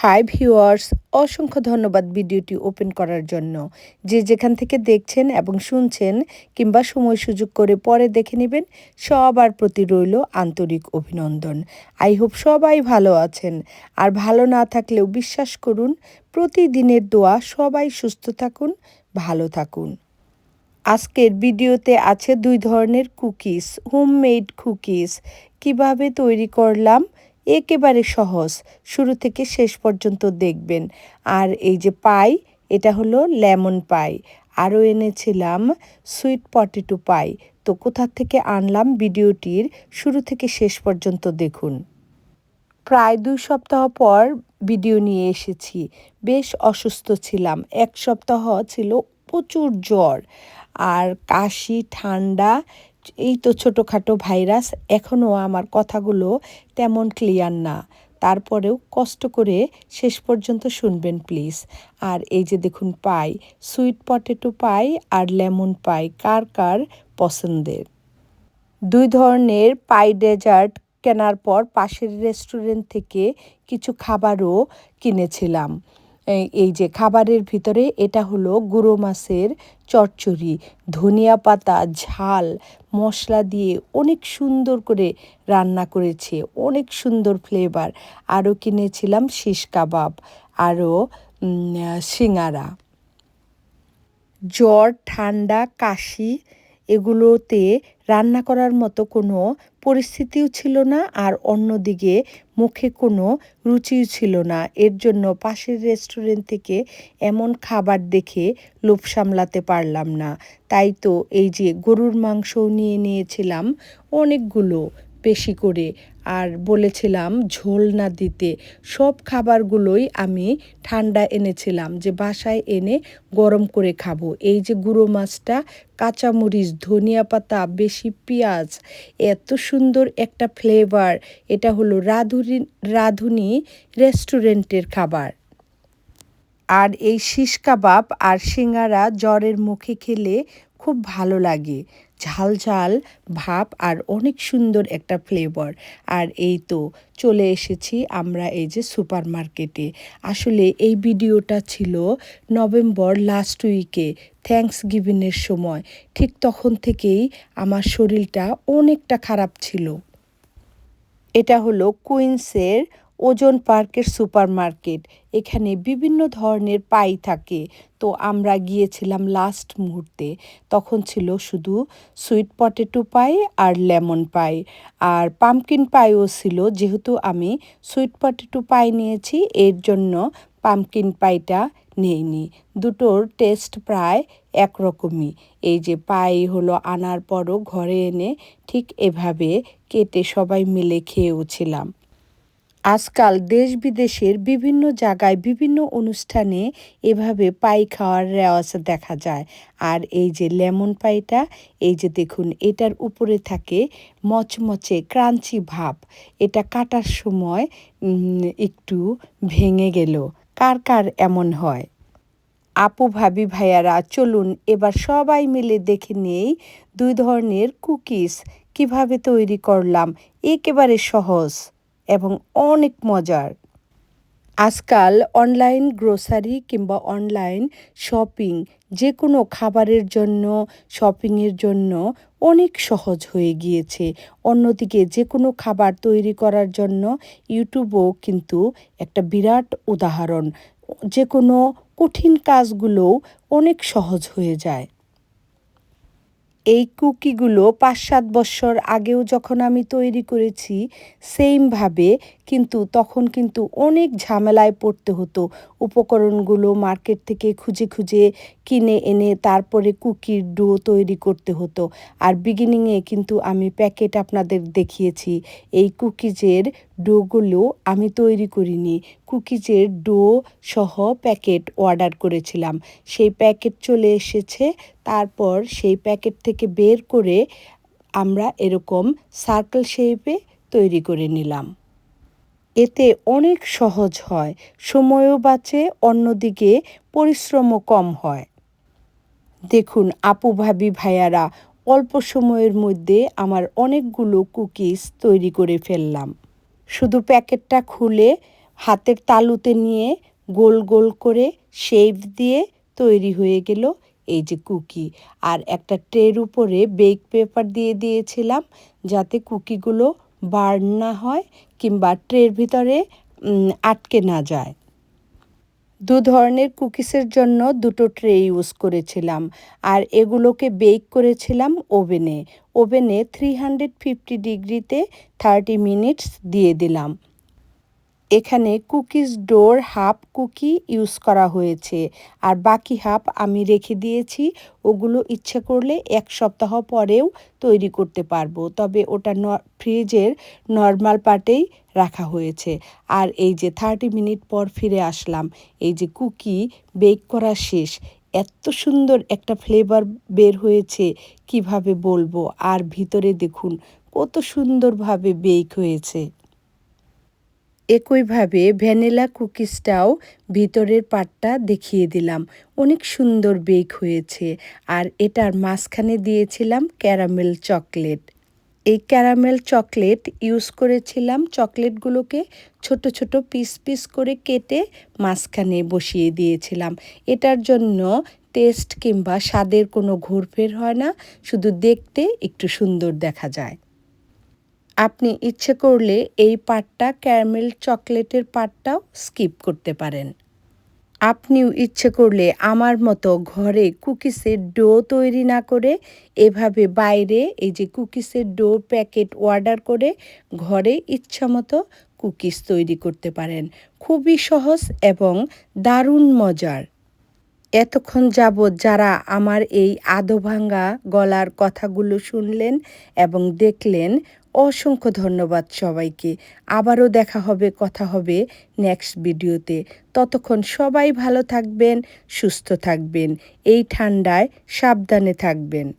Hi viewers অসংখ্য ধন্যবাদ ভিডিওটি ওপেন করার জন্য। যে যেখান থেকে দেখছেন এবং শুনছেন কিংবা সময় সুযোগ করে পরে দেখে নেবেন, সবার প্রতি রইল আন্তরিক অভিনন্দন। আই হোপ সবাই ভালো আছেন। আর ভালো না থাকলেও বিশ্বাস করুন, প্রতিদিনের দোয়া সবাই সুস্থ থাকুন, ভালো থাকুন। আজকের ভিডিওতে আছে দুই ধরনের কুকিজ হোমমেড কুকিজ কীভাবে তৈরি করলাম একেবারে সহজ। শুরু থেকে শেষ পর্যন্ত দেখবেন। আর এই যে পাই, এটা হলো লেমন পাই। আরও এনেছিলাম সুইট পটেটো পাই। তো কোথা থেকে আনলাম ভিডিওটির শুরু থেকে শেষ পর্যন্ত দেখুন। প্রায় দুই সপ্তাহ পর ভিডিও নিয়ে এসেছি। বেশ অসুস্থ ছিলাম। এক সপ্তাহ ছিল প্রচুর জ্বর। আর কাশি, ঠান্ডা এই তো ছোটোখাটো ভাইরাস এখনও আমার কথাগুলো তেমন ক্লিয়ার না। তারপরেও কষ্ট করে শেষ পর্যন্ত শুনবেন প্লিজ আর এই যে দেখুন পাই সুইট পটেটো পাই আর লেমন পাই, কার কার পছন্দের? দুই ধরনের পাই ডেজার্ট কেনার পর পাশের রেস্টুরেন্ট থেকে কিছু খাবারও কিনেছিলাম। এই যে খাবারের ভিতরে এটা হলো গুঁড়ো মাছের চচ্চড়ি, ধনিয়া পাতা, ঝাল, মশলা দিয়ে অনেক সুন্দর করে রান্না করেছে, অনেক সুন্দর ফ্লেভার আরও কিনেছিলাম শিশ কাবাব, আরও সিঙ্গারা। জ্বর, ঠান্ডা, কাশি এগুলোতে রান্না করার মতো কোনো পরিস্থিতিও ছিল না আর অন্যদিকে মুখে কোনো রুচিও ছিল না। এর জন্য পাশের রেস্টুরেন্ট থেকে এমন খাবার দেখে লোভ সামলাতে পারলাম না। তাই তো এই যে গরুর মাংসও নিয়ে নিয়েছিলাম অনেকগুলো। বেশি করে। আর বলেছিলাম, ঝোল না দিতে। সব খাবারগুলোই আমি ঠান্ডা এনেছিলাম যে বাসায় এনে গরম করে খাব। এই যে গুঁড়ো মাছটা, কাঁচামরিচ, ধনিয়া পাতা, বেশি পেঁয়াজ, এত সুন্দর একটা ফ্লেভার এটা হলো রাধুনি রাধুনি রেস্টুরেন্টের খাবার। আর এই শিশ কাবাব আর সিঙ্গারা জ্বরের মুখে খেলে খুব ভালো লাগে। ঝাল ঝাল ভাব আর অনেক সুন্দর একটা ফ্লেভার আর এই তো চলে এসেছি আমরা এই যে সুপার মার্কেটে আসলে এই ভিডিওটা ছিল নভেম্বর লাস্ট উইকে থ্যাংকস গিভিনের সময়। ঠিক তখন থেকেই আমার শরীরটা অনেকটা খারাপ ছিল। এটা হলো কুইন্সের ওজন পার্কের সুপার মার্কেট এখানে বিভিন্ন ধরনের পাই থাকে। তো আমরা গিয়েছিলাম লাস্ট মুহূর্তে। তখন ছিল শুধু সুইট পটেটো পাই আর লেমন পাই আর পামকিন পাইও ছিল। যেহেতু আমি সুইট পটেটো পাই নিয়েছি, এর জন্য পামকিন পাইটা নেইনি। দুটোর টেস্ট প্রায় একরকমই। এই যে পাই হলো আনার পরও ঘরে এনে ঠিক এভাবে কেটে সবাই মিলে খেয়েওছিলাম। আজকাল দেশ বিদেশের বিভিন্ন জায়গায় বিভিন্ন অনুষ্ঠানে এভাবে পাই খাওয়ার রেওয়াজ দেখা যায়। আর এই যে লেমন পাইটা, এই যে দেখুন, এটার উপরে থাকে মচমচে ক্রাঞ্চি ভাব। এটা কাটার সময় একটু ভেঙে গেল। কার কার এমন হয়? আপু, ভাবি, ভাইয়ারা, চলুন এবার সবাই মিলে দেখে নেই দুই ধরনের কুকিজ। কীভাবে তৈরি করলাম? একেবারে সহজ। এবং অনেক মজার। আজকাল অনলাইন গ্রোসারি কিংবা অনলাইন শপিং যে কোনো খাবারের জন্য শপিংয়ের জন্য অনেক সহজ হয়ে গিয়েছে। অন্যদিকে যে কোনো খাবার তৈরি করার জন্য ইউটিউবও কিন্তু একটা বিরাট উদাহরণ। যে কোনো কঠিন কাজগুলোও অনেক সহজ হয়ে যায়। এই কুকিগুলো পাঁচ সাত বছর আগেও যখন আমি তৈরি করেছি সেমভাবে কিন্তু তখন কিন্তু অনেক ঝামেলায় পড়তে হতো। উপকরণগুলো মার্কেট থেকে খুঁজে খুঁজে কিনে এনে তারপরে কুকির ডো তৈরি করতে হতো। আর বিগিনিংয়ে কিন্তু আমি প্যাকেট আপনাদের দেখিয়েছি। এই কুকিজের ডোগুলো আমি তৈরি করিনি। কুকিজের ডো সহ প্যাকেট অর্ডার করেছিলাম। সেই প্যাকেট চলে এসেছে। তারপর সেই প্যাকেট থেকে বের করে আমরা এরকম সার্কেল শেপে তৈরি করে নিলাম। এতে অনেক সহজ হয়, সময়ও বাঁচে, অন্যদিকে পরিশ্রমও কম হয়। দেখুন, আপু ভাবি ভাইয়ারা, অল্প সময়ের মধ্যে আমার অনেকগুলো কুকিজ তৈরি করে ফেললাম। শুধু প্যাকেটটা খুলে হাতের তালুতে নিয়ে গোল গোল করে শেপ দিয়ে তৈরি হয়ে গেল এই যে কুকি। আর একটা ট্রের উপরে বেক পেপার দিয়ে দিয়েছিলাম যাতে কুকিগুলো বার্ন না হয় কিংবা ট্রের ভিতরে আটকে না যায়। দু ধরনের কুকিসের জন্য দুটো ট্রে ইউজ করেছিলাম। আর এগুলোকে বেক করেছিলাম ওভেনে। ওভেনে থ্রি হান্ড্রেড ফিফটি ডিগ্রিতে থার্টি মিনিটস দিয়ে দিলাম। এখানে কুকিজ ডোর হাফ কুকি ইউজ করা হয়েছে। আর বাকি হাফ আমি রেখে দিয়েছি। ওগুলো ইচ্ছে করলে এক সপ্তাহ পরেও তৈরি করতে পারব। তবে ওটা ফ্রিজের নর্মাল পার্টেই রাখা হয়েছে। আর এই যে থার্টি মিনিট পর ফিরে আসলাম। এই যে কুকি বেক করা শেষ। এত সুন্দর একটা ফ্লেভার বের হয়েছে, কীভাবে বলব? আর ভিতরে দেখুন, কত সুন্দরভাবে বেক হয়েছে। একইভাবে ভ্যানিলা কুকিজটাও ভিতরের পাটটা দেখিয়ে দিলাম। অনেক সুন্দর বেক হয়েছে। আর এটার মাঝখানে দিয়েছিলাম ক্যারামেল চকলেট। এই ক্যারামেল চকলেট ইউজ করেছিলাম চকলেটগুলোকে ছোট ছোট পিস পিস করে কেটে মাঝখানে বসিয়ে দিয়েছিলাম। এটার জন্য টেস্ট কিংবা স্বাদের কোনো ঘুরফের হয় না, শুধু দেখতে একটু সুন্দর দেখা যায়। আপনি ইচ্ছে করলে এই পাটটা ক্যারামেল চকলেটের পাটটাও স্কিপ করতে পারেন। আপনিও ইচ্ছে করলে আমার মতো ঘরে কুকিসের ডো তৈরি না করে এভাবে বাইরে এই যে কুকিসের ডো প্যাকেট অর্ডার করে ঘরে ইচ্ছা মতো কুকিস তৈরি করতে পারেন। খুবই সহজ এবং দারুণ মজার। এতক্ষণ যাবৎ যারা আমার এই আদো ভাঙ্গা গলার কথাগুলো শুনলেন এবং দেখলেন অসংখ্য ধন্যবাদ সবাইকে। আবারও দেখা হবে, কথা হবে নেক্সট ভিডিওতে ততক্ষণ সবাই ভালো থাকবেন, সুস্থ থাকবেন। এই ঠান্ডায় সাবধানে থাকবেন।